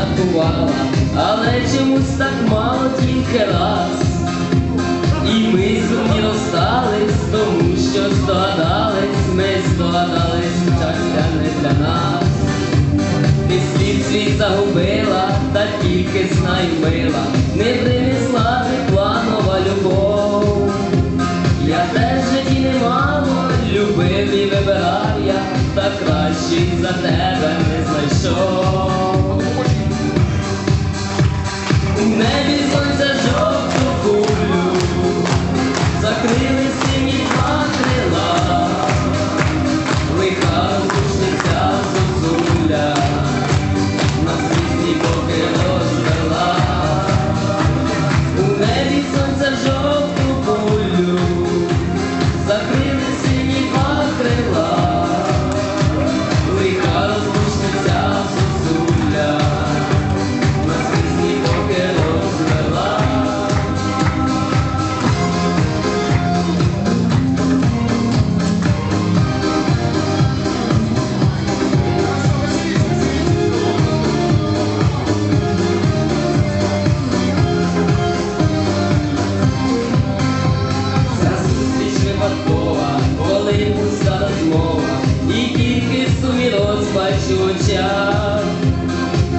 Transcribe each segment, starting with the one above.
святкувала, але чомусь так мало тільки раз. І ми сумні остались, тому що складались, ми здогадались, щастя не для нас. Ти слід свій загубила, та тільки знай мила, не принесла тепла планова любов. Я теж житті не мало, любив і вибирав я, та кращих за тебе не знайшов. 난 випадкова, коли пуста розмова, і тільки сумі розпачу очах.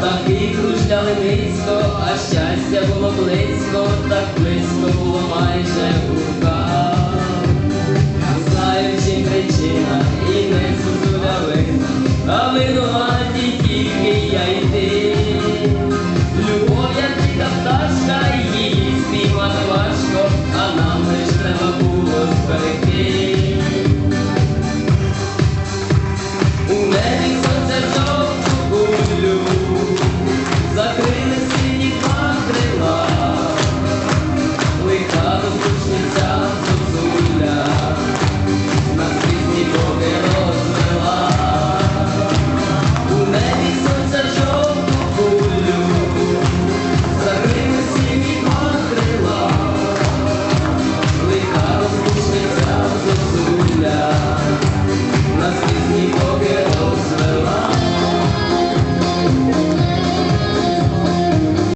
Таки кружляли низько, а щастя було близько, так близько було майже в руках. Знаючи причина і не зустріла.